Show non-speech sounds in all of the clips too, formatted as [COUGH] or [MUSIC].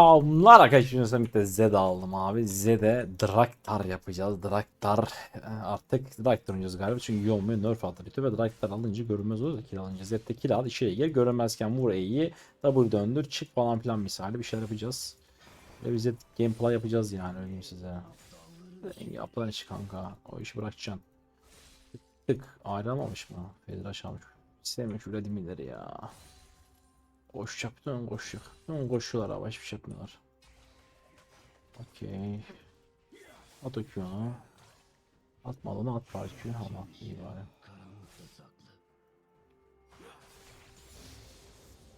Selamlar arkadaşlar. De Zed aldım abi. Zed'e Draktar yapacağız. Draktar e, artık Draktar oynayacağız galiba. Çünkü Yomu'ya nerf attı bitiyor ve Draktar alınca görünmez olur da kill alınca. Zed'de kill al işe gel. Görünmezken vur E'yi. W döndür çık falan filan misali bir şeyler yapacağız. Ve bize gameplay yapacağız yani öyle diyeyim size. Yapılan iş kanka. O işi bırakacaksın. Tık ayrılmamış mı? Fedra almış. İstemiş Vladimir'leri ya. Koş yaptın koş. Dön koşuyorlar ama hiçbir şey yapmıyorlar. Okey. At o Q'nu. Atma onu at Q. Ama iyi bari.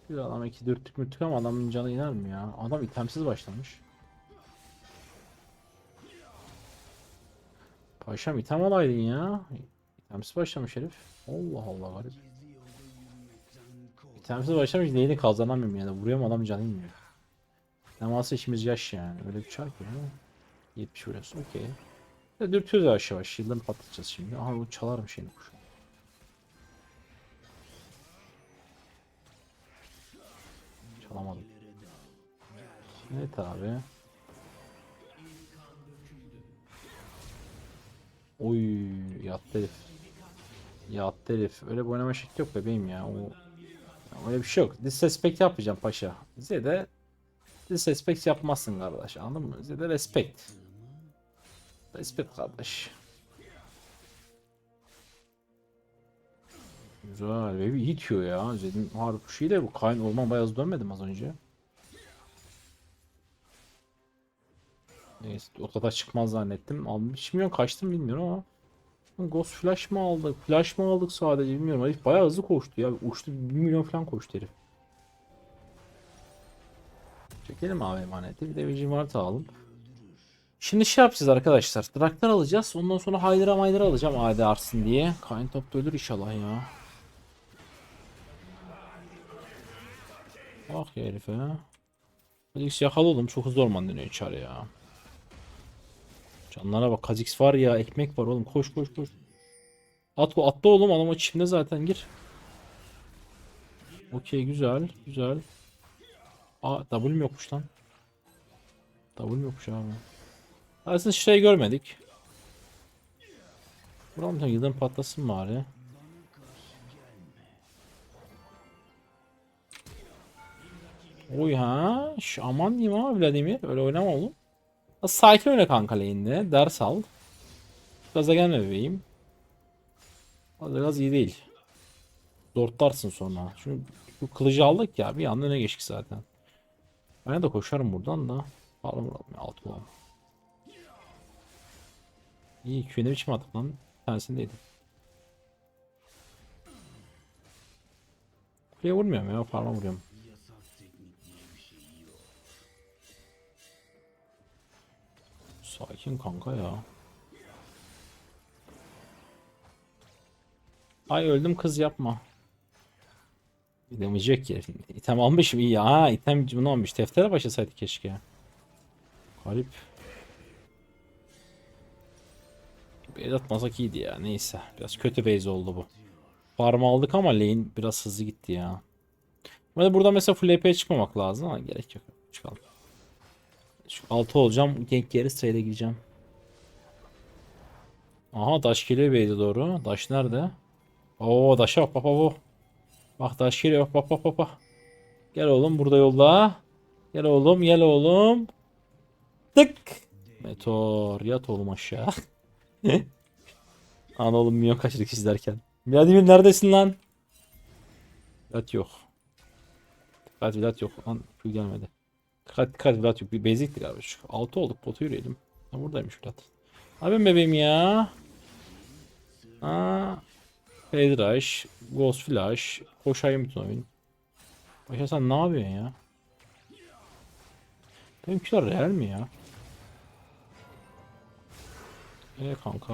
Bir adam iki dürttük mürttük ama adamın canı iner mi ya? Adam itemsiz başlamış. Paşam item alaydın ya. İtemsiz başlamış herif. Allah Allah garip. İtemsiz başlamış neyini kazanamıyorum yani. Vuruyorum adam canı inmiyor. Teması işimiz yaş yani. Öyle bir çark ya. 70 vuruyorsun okey. Dürtüyoruz yavaş yavaş. Yıldan patlatacağız şimdi. Aha bu çalarım şeyini kuş. Çalamadım. Evet abi. Oy yattı herif. Yattı herif. Öyle bir oynama şekli yok bebeğim ya. O Öyle bir şey yok. Disrespect yapmayacağım paşa. Bize de disrespect yapmazsın kardeş. Anladın mı? Bize de respect. Respect kardeş. Güzel. Ve iyi diyor ya. Zed'in harbi şeyle bu kayn orman bayağı dönmedim az önce. Neyse o kadar çıkmaz zannettim. Almış milyon kaçtım bilmiyorum ama. Ghost Flash mı aldık? Flash mı aldık sadece bilmiyorum. Herif bayağı hızlı koştu ya. Uçtu 1 milyon falan koştu herif. Çekelim abi emaneti. Bir de Vision Mart alalım. Şimdi şey yapacağız arkadaşlar. Draktar alacağız. Ondan sonra Hydra Hydra alacağım AD artsın diye. Kayn top ölür inşallah ya. Bak herife. Felix yakala oğlum. Çok hızlı orman dönüyor içeri ya. Canlara bak. Kha'Zix var ya. Ekmek var oğlum. Koş koş koş. At atla oğlum. Adam o çimde zaten gir. Okey güzel. Güzel. Aa W'm yokmuş lan. W'm yokmuş abi. Aslında şey görmedik. Buram da yıldırım patlasın bari. Oy ha. Şu, aman diyeyim ama Vladimir. Öyle oynama oğlum. Sakin oyna kanka lane'de. Ders al. Gaza gelme bebeğim. Gaza gaz iyi değil. Zortlarsın sonra. Çünkü bu kılıcı aldık ya. Bir anda öne geçtik zaten. Ben de koşarım buradan da. Bağlam vuralım ya. Alt bulalım. İyi Q'ne biçim attık lan. Bir tanesindeydi. Kuleye vurmuyorum ya. Parma vuruyorum. Sakin kanka ya. Ay öldüm kız yapma. Demeyecek ki. İtem almışım iyi ya. Ha item bunu almış. Deftere başlasaydı keşke. Garip. El atmasak iyiydi ya. Neyse. Biraz kötü base oldu bu. Farm aldık ama lane biraz hızlı gitti ya. Burada mesela full AP'ye çıkmamak lazım ama gerek yok. Çıkalım. Şu 6 olacağım. Gank yeri sırayla gireceğim. Aha Daş geliyor base'e doğru. Daş nerede? Oo Daş'a bak bak bak. bak. Daş geliyor bak bak bak bak. Gel oğlum burada yolda. Gel oğlum gel oğlum. Tık. Meteor yat oğlum aşağı. [LAUGHS] Ana oğlum milyon kaçırdık izlerken. Vladimir neredesin lan? Vlad yok. Dikkat Vlad yok. Lan Q gelmedi. Dikkat dikkat Vlad yok. Bir basic'ti galiba. Şu 6 olduk. Botu yürüyelim. Ha buradaymış Vlad. Abim bebeğim ya. Aa. Fade Rush. Ghost Flash. Koşayım bütün oyun. Paşa sen ne yapıyorsun ya? Benimkiler real mi ya? Eee kanka.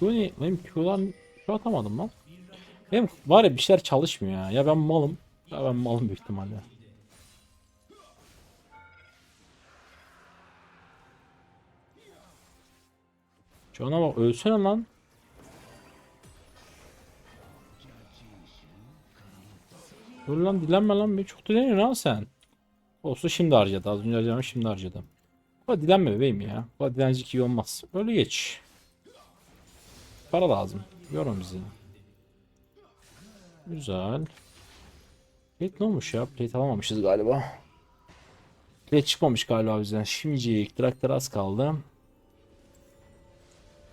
Q ne? Benim Q'dan Q atamadım lan. Benim var ya bir şeyler çalışmıyor ya. Ya ben malım. Ya ben malım büyük ihtimalle. Can'a bak ölsene lan. Dur lan dilenme lan. Bir çok dileniyorsun ha sen. Olsa şimdi harcadı. Az önce harcamış şimdi harcadım. Bu dilenme bebeğim ya. Bu dilencik iyi olmaz. Öyle geç. Para lazım. Yorma bizi. Güzel. Plate ne olmuş ya? Plate alamamışız galiba. Plate çıkmamış galiba bizden. Şimdi traktör az kaldı.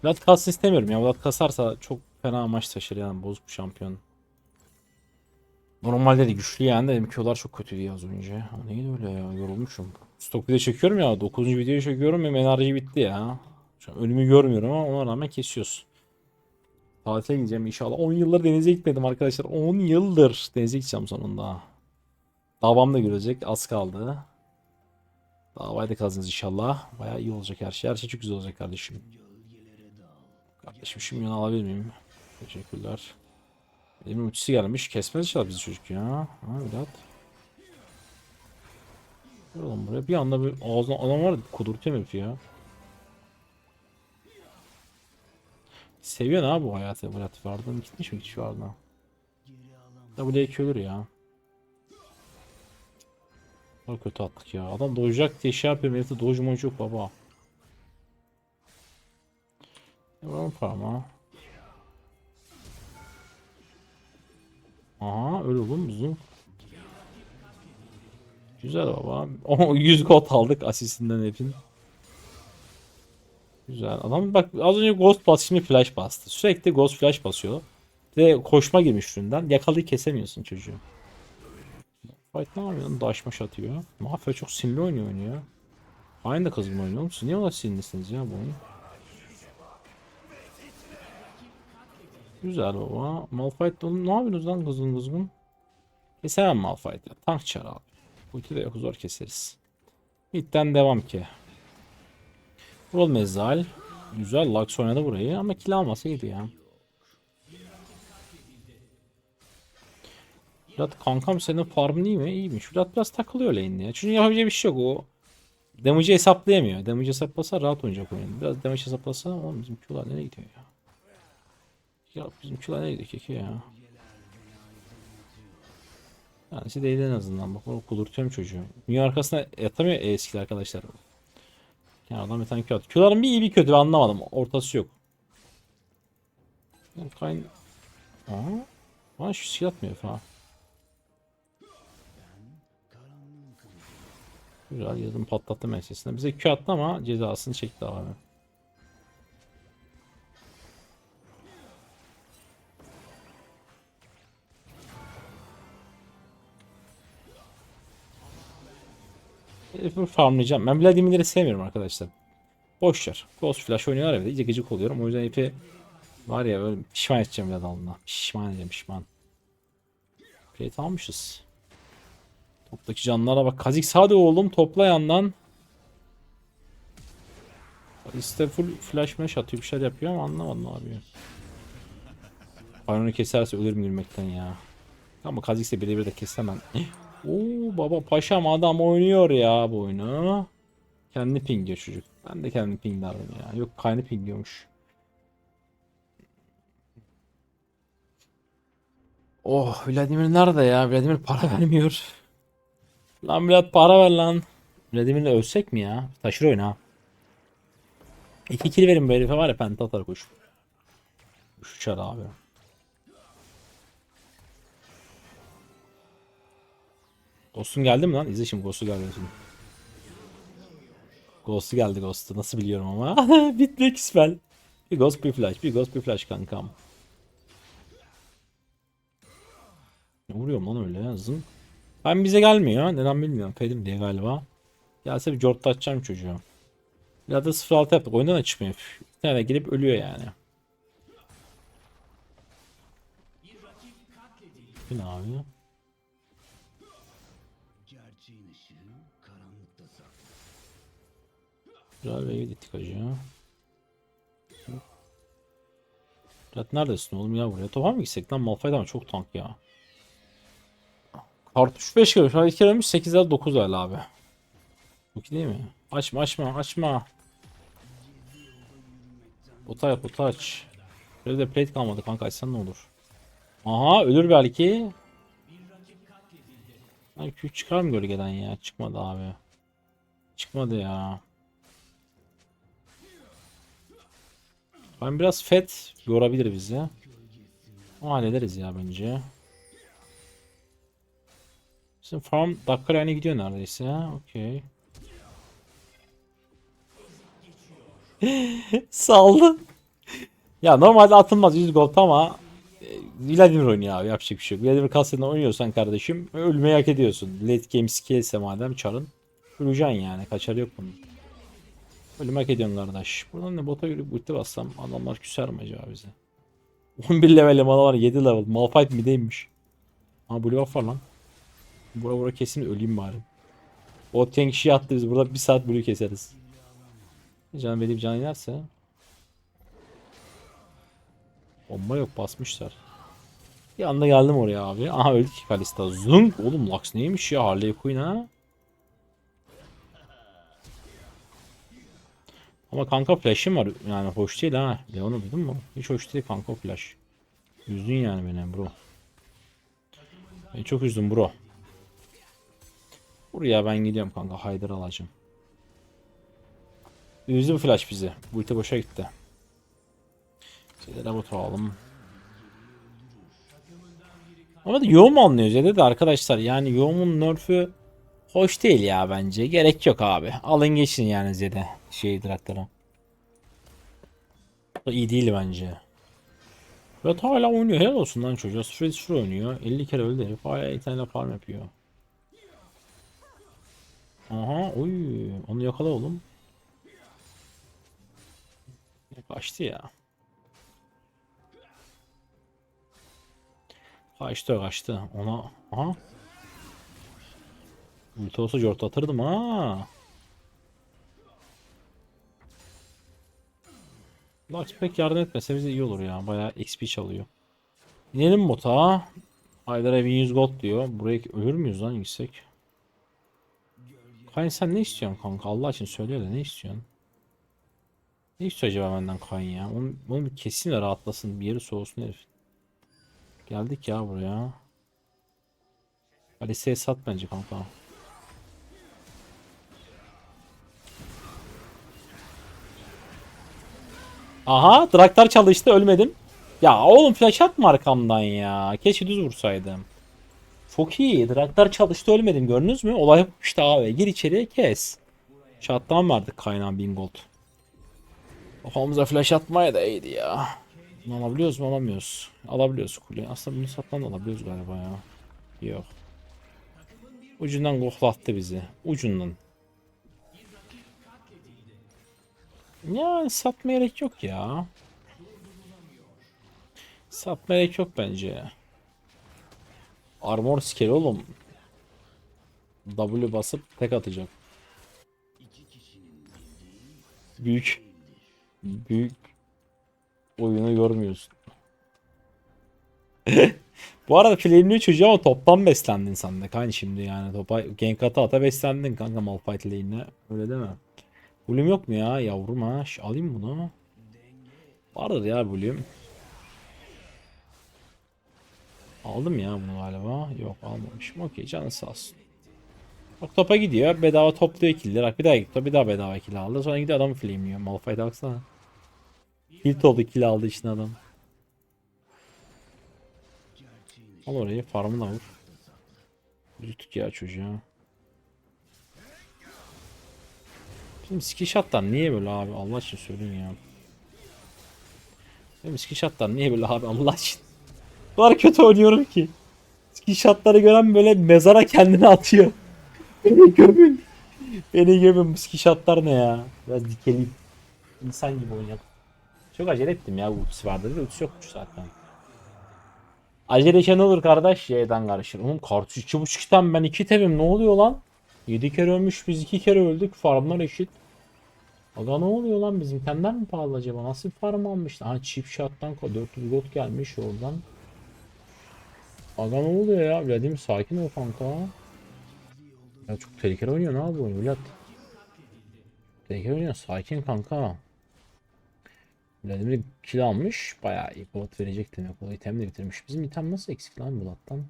Vlad kalsın istemiyorum ya. Vlad kasarsa çok fena maç taşır yani. Bozuk bir şampiyon. Normalde de güçlü yani de kilolar çok kötüydü ya az önce. Ha, neydi öyle ya yorulmuşum. Stok video çekiyorum ya 9. videoyu çekiyorum benim enerji bitti ya. Şu an önümü görmüyorum ama ona rağmen kesiyoruz. Tatile gideceğim inşallah. 10 yıldır denize gitmedim arkadaşlar. 10 yıldır denize gideceğim sonunda. Davam da görecek az kaldı. Davayı da kazanırız inşallah. Baya iyi olacak her şey. Her şey çok güzel olacak kardeşim. Kardeşim şu milyonu alabilir miyim? Teşekkürler. Elimin ultisi gelmiş. Kesmez inşallah bizi çocuk ya. Ha. Dur oğlum buraya bir anda bir ağzına adam var kudurtuyor herifi ya. Seviyor ne bu hayatı Vlad vardı. Gitmiş mi hiç vardı? W2 ölür ya. Çok kötü attık ya. Adam dojacak diye şey yapıyor. Herifte doj moj yok baba. Ne var parmağı? Aha öyle oğlum bizim. Güzel baba. [LAUGHS] O 100 gold aldık asistinden hepin. Güzel. Adam bak az önce ghost bas şimdi flash bastı. Sürekli ghost flash basıyor. De koşma girmiş üründen. Yakalayı kesemiyorsun çocuğu. Fight ne yapıyor? Daşmaş atıyor. Mafya çok sinirli oynuyor oyunu ya. Aynı da kızgın oynuyor musun? Niye o kadar sinirlisiniz ya bu oyun? Güzel baba. Malphite oğlum ne yapıyorsunuz lan kızgın kızgın? Kesemem Malphite ya. Tank çar abi. Ulti de yok zor keseriz. Mid'den devam ki. Rol mezal. Güzel Lux oynadı burayı ama kill almasa iyiydi ya. Vlad kankam senin farmın iyi mi? İyiymiş. Vlad biraz takılıyor lane'de ya. Çünkü yapabileceği bir şey yok o. Damage'i hesaplayamıyor. Damage hesaplasa rahat oynayacak oyun. Biraz damage hesaplasa oğlum bizim Q'lar nereye gidiyor ya? Ya bizim Q'lar nereye gidiyor keke ya? Yani size değil en azından. Bak o kudurtuyorum çocuğu. Dünya arkasına yatamıyor e, eski arkadaşlar. Yani adam bir tane Q. Q'ların bir iyi bir kötü ben anlamadım. Ortası yok. Yani kayn... Aa, bana şu silah atmıyor falan. Güzel yazım patlattı mesesine. Bize Q attı ama cezasını çekti abi. Herifi farmlayacağım. Ben Vladimir'leri sevmiyorum arkadaşlar. Boş. Ghost Flash oynuyorlar ya bir de iyice gıcık oluyorum. O yüzden herifi var ya böyle pişman edeceğim Vlad alnına. Pişman edeceğim pişman. Plate almışız. Toptaki canlara bak. Kazik sade oğlum topla yandan. İşte full flash mesh atıyor bir şeyler yapıyor ama anlamadım abi. Baron'u keserse ölürüm gülmekten ya. Ama Kazik'se birebir de kesemem. Oo baba paşam adam oynuyor ya bu oyunu. Kendi pingiyor çocuk. Ben de kendi pinglerdim ya. Yok kaynı pingiyormuş. Oh Vladimir nerede ya? Vladimir para vermiyor. Lan Vlad para ver lan. Vladimir'le ölsek mi ya? Taşır oyunu ha. İki kill verin herife var ya penta atar. Kuş uçar abi. Ghost'un geldi mi lan? İzle şimdi Ghost'u geldi şimdi. Ghost'u geldi Ghost'u. Nasıl biliyorum ama. [LAUGHS] Bitmek spell. Bir Ghost bir flash. Bir Ghost bir flash kankam. Ne vuruyorum lan öyle ya zın. Ben bize gelmiyor. Neden bilmiyorum. Fedim diye galiba. Gelse bir cortlatacağım çocuğu. Ya da 0-6 yaptık. Oyundan da çıkmıyor. Tane girip ölüyor yani. Bu abi? Güzel ve gittik hacı. Murat neredesin oğlum ya buraya? Topa mı gitsek lan? Malphite ama çok tank ya. Kartuş 5 kere. Şu an 2 kere 8 ya 9 hala abi. Bu ki değil mi? Açma açma açma. Ota yap ota aç. Şöyle de plate kalmadı kanka açsan ne olur. Aha ölür belki. Lan Q çıkar mı gölgeden ya? Çıkmadı abi. Çıkmadı ya. Ben biraz fet yorabilir bizi. Ama hallederiz ya bence. Bizim farm dakika yani gidiyor neredeyse. Okey. [LAUGHS] Saldı. Ya normalde atılmaz 100 gold ama e, Vladimir oynuyor abi yapacak bir şey yok. Vladimir Kastel'den oynuyorsan kardeşim ölmeyi hak ediyorsun. Late game skillse madem çarın. Öleceksin yani kaçarı yok bunun. Ölüm hak ediyorsun kardeş. Buradan ne bota yürüyüp ulti bassam adamlar küser mi acaba bize? 11 [LAUGHS] level mana var 7 level. Malphite mideymiş. Ha blue buff var lan. Bura bura kesin öleyim bari. Bot tank kişi attı biz burada bir saat blue keseriz. Can verip can inerse. Bomba yok basmışlar. Bir anda geldim oraya abi. Aha öldü ki Kalista. Zung. Oğlum Lux neymiş ya Harley Quinn ha? Ama kanka flash'im var. Yani hoş değil ha. Leon'u duydun mu? Hiç hoş değil kanka flash. Üzdün yani beni bro. Beni çok üzdün bro. Buraya ben gidiyorum kanka. Haydar alacağım. Üzdü flash bizi. Bu ulti boşa gitti. Şeylere oturalım. Ama da yoğun mu anlıyoruz ya de arkadaşlar yani yoğumun nerf'ü hoş değil ya bence. Gerek yok abi. Alın geçin yani Zed'e şey Draktar'a. İyi değil bence. Ve hala oynuyor. Helal olsun lan çocuğa. Sıfır sıfır oynuyor. 50 kere öldü herif. Hala tane farm yapıyor. Aha oy. Onu yakala oğlum. Kaçtı ya. Kaçtı kaçtı. Ona aha. Ulti olsa cortlatırdım ha. Lux pek yardım etmese bize iyi olur ya. Bayağı XP çalıyor. İnelim bota. Aylara 1100 gold diyor. Buraya ölür müyüz lan yüksek? Kayn sen ne istiyorsun kanka? Allah için söyle de ne istiyorsun? Ne istiyor acaba benden Kayn ya? Onu, onu bir kesin de rahatlasın. Bir yeri soğusun herif. Geldik ya buraya. Alice'ye sat bence kanka. Aha Draktar çalıştı ölmedim. Ya oğlum flash atma arkamdan ya. Keşke düz vursaydım. Çok iyi. Draktar çalıştı ölmedim gördünüz mü? Olay işte abi. Gir içeriye kes. Şattan verdik kaynağın 1000 gold. Kafamıza flash atmaya da iyiydi ya. Alabiliyoruz mu alamıyoruz. Alabiliyoruz kuleyi. Aslında bunu sattan da alabiliyoruz galiba ya. Yok. Ucundan koklattı bizi. Ucundan. Yani satma gerek yok ya. Satma gerek yok bence. Armor skill oğlum. W basıp tek atacak. Büyük. Büyük. Oyunu görmüyorsun. [LAUGHS] Bu arada flame'liyor çocuğu ama toptan beslendin sen de. Şimdi yani topa gank ata ata beslendin kanka Malphite lane'le. Öyle değil mi? Bloom yok mu ya yavrum ha? Ş- alayım bunu. Vardır ya Bloom. Aldım ya bunu galiba. Yok almamışım. Okey canı sağ olsun. Bak topa gidiyor. Bedava topluyor kill'leri. Bak bir daha gitti. Bir daha bedava kill aldı. Sonra gidiyor adamı flame'liyor. Malphite baksana. Hit oldu kill aldı için adam. Al orayı farmına vur. Üzüttük ya çocuğa. Bizim skill niye böyle abi Allah için söyleyin ya. Benim skill niye böyle abi Allah için. Kadar kötü oynuyorum ki. Skill gören böyle mezara kendini atıyor. [LAUGHS] Beni gömün. Beni gömün bu skill ne ya. Biraz dikeleyim. İnsan gibi oynayalım. Çok acele ettim ya bu ultisi vardı da ultisi yokmuş zaten. Acele ne olur kardeş Y'den karışır. Oğlum kartuş 2.5 item ben 2 itemim ne oluyor lan? 7 kere ölmüş biz 2 kere öldük farmlar eşit. Aga ne oluyor lan bizim itemler mi pahalı acaba? Nasıl bir farm almışlar? Ha chip shot'tan 400 gold gelmiş oradan. Aga ne oluyor ya? Vladimir sakin ol kanka. Ya çok tehlikeli oynuyor ne abi oyun Vlad? Tehlikeli oynuyor sakin kanka. Vladimir kill almış. Bayağı iyi bot verecek demek. O item de bitirmiş. Bizim item nasıl eksik lan Vlad'dan?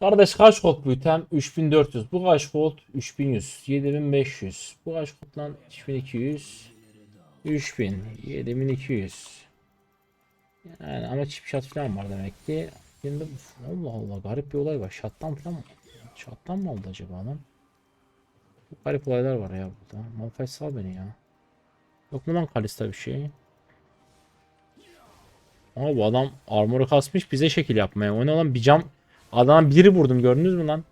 Kardeş kaç gold bu item? 3400. Bu kaç gold? 3100. 7500. Bu kaç gold lan? 3200. 3000. 7200. Yani ama çip shot falan var demek ki. Şimdi Allah Allah garip bir olay var. Shot'tan falan mı? Shot'tan mı oldu acaba lan? Garip olaylar var ya burada. Malphite sal beni ya. Yok mu lan Kalista bir şey? Ama bu adam armoru kasmış bize şekil yapmaya. O ne lan bir cam Adam biri vurdum gördünüz mü lan?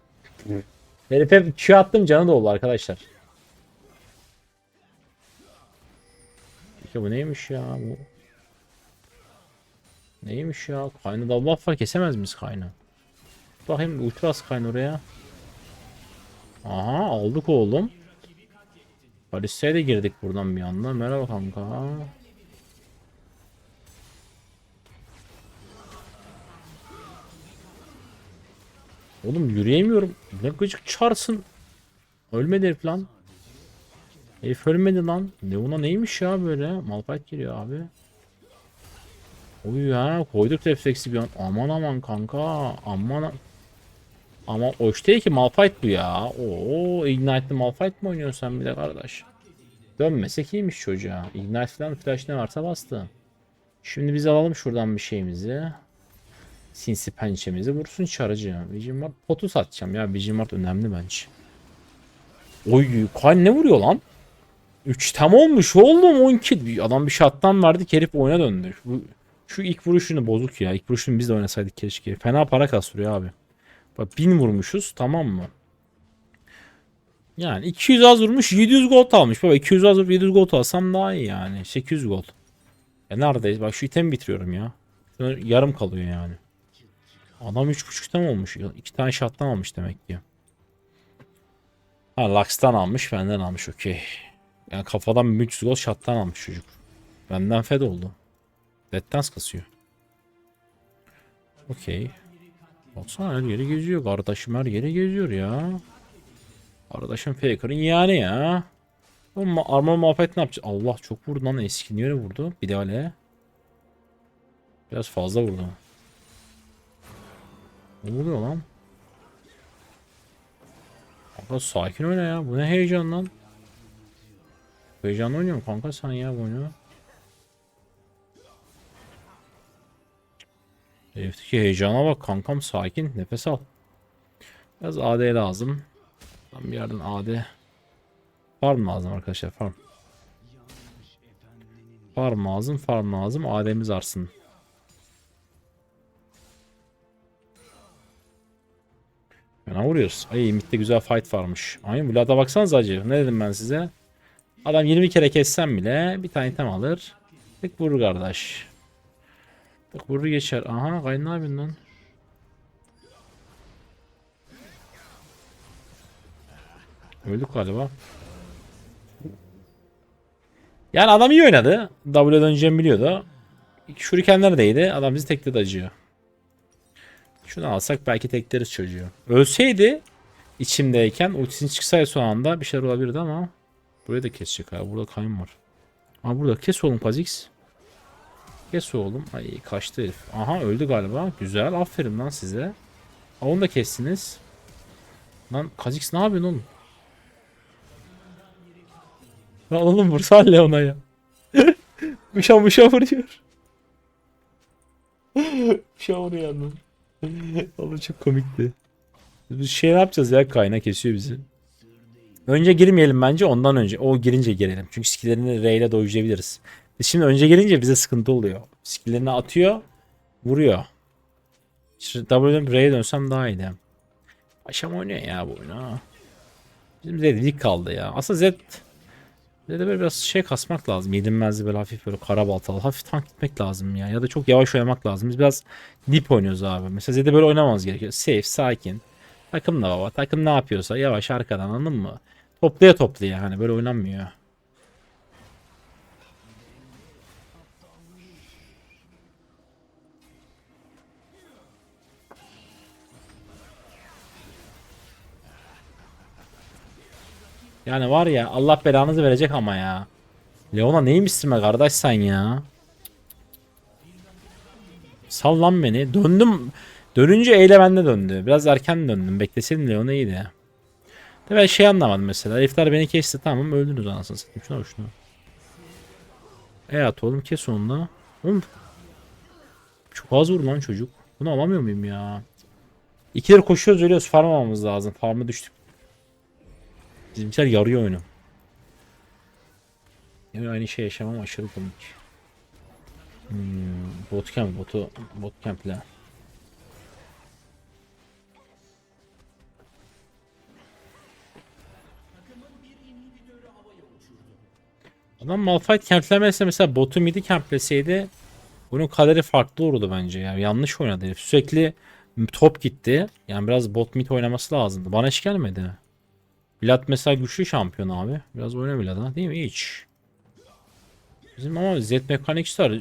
Herife Q attım canı da oldu arkadaşlar. Peki bu neymiş ya bu? Neymiş ya? Kayna da buff var kesemez miyiz kayna? Bakayım ultra az kayna oraya. Aha aldık oğlum. Balista'ya da girdik buradan bir anda. Merhaba kanka. Oğlum yürüyemiyorum. Ne gıcık çarsın. Ölmedi herif lan. Herif ölmedi lan. Ne ona neymiş ya böyle? Malphite giriyor abi. Oy ya koyduk refleksi bir an. Aman aman kanka. Aman Ama hoş değil ki Malphite bu ya. Oo Ignite'li Malphite mi oynuyorsun sen bir de kardeş? Dönmesek iyiymiş çocuğa. Ignite falan flash ne varsa bastı. Şimdi biz alalım şuradan bir şeyimizi. Sinsi pençemizi vursun çarıcı. Vigimart potu satacağım ya. Vigimart önemli bence. Oy kan ne vuruyor lan? 3 tam olmuş oğlum 12. Bir- Adam bir şattan verdi herif oyuna döndü. Şu, şu ilk vuruşunu bozuk ya. İlk vuruşunu biz de oynasaydık keşke. Fena para kastırıyor abi. Bak 1000 vurmuşuz tamam mı? Yani 200 az vurmuş 700 gold almış. Baba 200 az vurup 700 gold alsam daha iyi yani. 800 gold. E neredeyiz? Bak şu itemi bitiriyorum ya. Şuna yarım kalıyor yani. Adam 3.5'tan olmuş. 2 tane shot'tan almış demek ki. Ha Lux'tan almış, benden almış okey. Yani kafadan 300 gol shot'tan almış çocuk. Benden fed oldu. Dance kasıyor. Okey. Baksana her yeri geziyor. Kardeşim her yeri geziyor ya. Kardeşim Faker'ın yani ya. Ama armor muhabbet ne yapacak? Allah çok vurdu lan eski niye öyle vurdu? Bir de öyle. Biraz fazla vurdu. Ne oluyor lan? Kanka sakin oyna ya. Bu ne heyecan lan? Heyecanlı oynuyorum kanka sen ya bu oyunu. Herifteki heyecana bak kankam sakin. Nefes al. Biraz AD lazım. Tam bir yerden AD. Farm lazım arkadaşlar farm. Farm lazım farm lazım. AD'miz arsın. Fena vuruyoruz. Ay midde güzel fight varmış. Ay Vlad'a baksanıza acı. Ne dedim ben size? Adam 20 kere kessem bile bir tane item alır. Tık vurur kardeş. Tık vurur geçer. Aha kayın ne yapıyorsun lan? Öldük galiba. Yani adam iyi oynadı. W'ye döneceğimi biliyordu. Şuriken neredeydi? Adam bizi tekledi acıyor. Şunu alsak belki tekleriz çocuğu. Ölseydi içimdeyken ultisini çıksaydı son anda bir şeyler olabilirdi ama burayı da kesecek abi. Burada kayın var. Aa burada kes oğlum Kha'Zix. Kes oğlum. Ay kaçtı herif. Aha öldü galiba. Güzel. Aferin lan size. Aa, onu da kestiniz. Lan Kha'Zix ne yapıyorsun oğlum? Lan oğlum vursana Leon'a ya. [LAUGHS] Mışa mışa vuruyor. [LAUGHS] Mışa vuruyor lan. [LAUGHS] Oğlum çok komikti. Biz şey ne yapacağız ya kayna kesiyor bizi. Önce girmeyelim bence ondan önce. O girince girelim. Çünkü skillerini R ile dojlayabiliriz. Biz şimdi önce girince bize sıkıntı oluyor. Skillerini atıyor. Vuruyor. İşte W'den R'ye dönsem daha iyiydi. Aşam oynuyor ya bu oyunu. Bizim Zed kaldı ya. Aslında Zed Zed'e böyle biraz şey kasmak lazım. Yenilmezli böyle hafif böyle kara baltalı. Hafif tank gitmek lazım ya. Ya da çok yavaş oynamak lazım. Biz biraz dip oynuyoruz abi. Mesela Zed'e böyle oynamamız gerekiyor. Safe, sakin. Takım da baba. Takım ne yapıyorsa yavaş arkadan anladın mı? Toplaya toplaya hani böyle oynanmıyor. Yani var ya Allah belanızı verecek ama ya. Leona neymişsin be kardeş sen ya? Sal lan beni. Döndüm. Dönünce eyle bende döndü. Biraz erken döndüm. Bekleseydim Leon'a iyiydi. De ben şey anlamadım mesela. Herifler beni kesti tamam öldünüz anasını satayım. Şuna şuna. E at oğlum kes onu da. Oğlum. Çok az vurdu lan çocuk. Bunu alamıyor muyum ya? İkileri koşuyoruz ölüyoruz. Farm almamız lazım. Farm'a düştük. Bizimkiler yarıyor oyunu. Yani aynı şey yaşamam aşırı komik. Hmm, bootcamp, botu, bootcamp'le. Adam Malphite camplemese mesela botu midi campleseydi bunun kaderi farklı olurdu bence ya. Yanlış oynadı. Sürekli top gitti. Yani biraz bot mid oynaması lazımdı. Bana hiç gelmedi. Vlad mesela güçlü şampiyon abi. Biraz oyna Vlad'a değil mi? Hiç. Bizim ama Z Mechanics'ler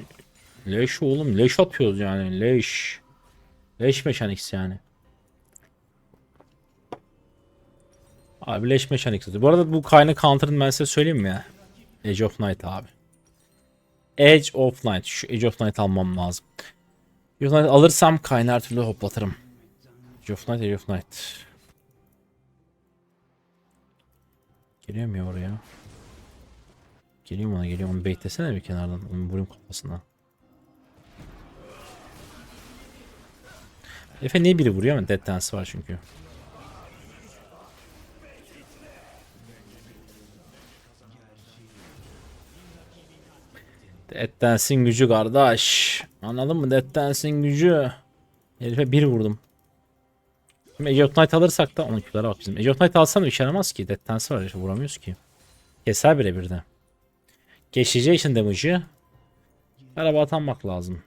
leş oğlum. Leş atıyoruz yani. Leş. Leş Mechanics yani. Abi Leş Mechanics. Bu arada bu kaynak counter'ın ben size söyleyeyim mi ya? Edge of Night abi. Edge of Night. Şu Edge of Night almam lazım. Edge of Night alırsam kaynağı her türlü hoplatırım. Edge of Night, Edge of Night. Ya oraya? Geliyor mu ona geliyor onu beklesene bir kenardan. Onu vurayım kafasına. Efe niye biri vuruyor ama Dead Dance var çünkü. Dead Dance'in gücü kardeş. Anladın mı? Dead Dance'in gücü. Herife bir vurdum. Şimdi Age of Night alırsak da onun külere bak bizim. Age of Night alsam işe yaramaz ki. Dance var vuramıyoruz ki. Keser birebir de. Geçeceği için damage'ı araba atanmak lazım.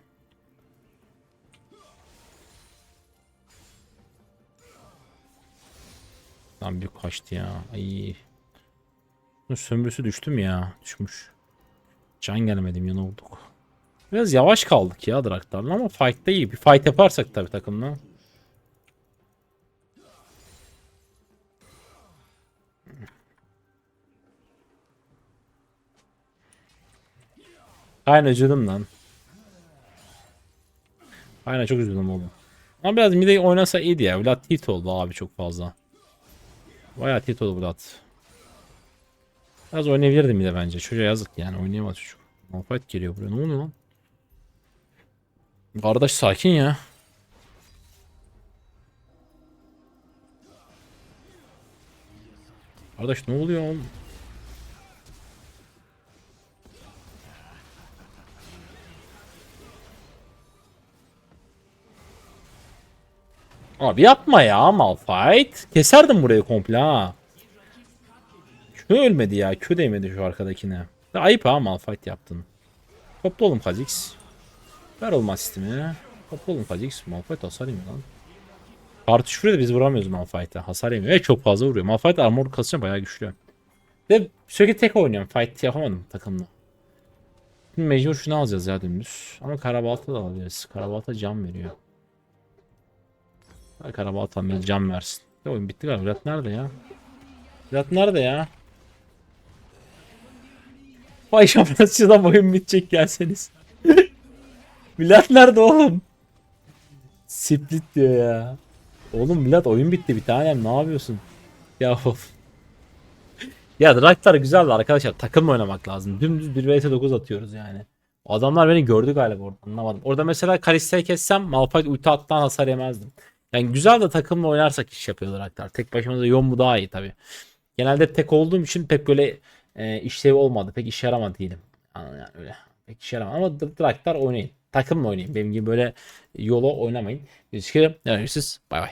Lan büyük kaçtı ya. Ay. Bunun sömürüsü düştü mü ya? Düşmüş. Can gelmedim yana olduk. Biraz yavaş kaldık ya Draktar'la ama fight'ta iyi. Bir fight yaparsak tabii takımla. Aynen üzüldüm lan. Aynen çok üzüldüm oğlum. Ama biraz mide oynasa iyiydi ya. Vlad tit oldu abi çok fazla. Bayağı tit oldu Vlad. Biraz oynayabilirdim bir de bence. Çocuğa yazık yani oynayamaz çocuk. Malphite geliyor buraya. Ne oluyor lan? Kardeş sakin ya. Kardeş ne oluyor oğlum? Abi yapma ya Malphite. Keserdim burayı komple ha. Kö ölmedi ya. Kö değmedi şu arkadakine. Ayıp ha Malphite yaptın. Topla oğlum Kha'Zix. Ver oğlum asistimi. Topla oğlum Kha'Zix. Malphite hasar yemiyor lan. Artı şurada da biz vuramıyoruz Malphite'a. Hasar yemiyor. Evet çok fazla vuruyor. Malphite armor kasınca bayağı güçlü. Ve sürekli tek oynuyorum. Fight yapamadım takımla. Şimdi mecbur şunu alacağız ya dümdüz. Ama Karabalta da alabiliriz. Karabalta can veriyor. Ha, Karabalta almayı can versin. Ya oyun bitti galiba. Murat nerede ya? Murat nerede ya? Vay şampiyonasıdan oyun bitecek gelseniz. [LAUGHS] Millet nerede oğlum? Split diyor ya. Oğlum millet oyun bitti bir tanem ne yapıyorsun? Ya of. Ya Draktar güzeldi arkadaşlar. Takımla oynamak lazım. Dümdüz 1 vs 9 atıyoruz yani. Adamlar beni gördü galiba orada anlamadım. Orada mesela Kalista'yı kessem Malphite ulti attan hasar yemezdim. Yani güzel de takımla oynarsak iş yapıyor Draktar. Tek başımıza Yombu daha iyi tabi. Genelde tek olduğum için pek böyle e, işlevi olmadı. Pek işe yaramadı diyelim. Yani öyle. Pek işe yaramadı. Ama Draktar oynayın. Takımla oynayın. Benim gibi böyle yola oynamayın. Görüşürüz. Görüşürüz. Bay bay.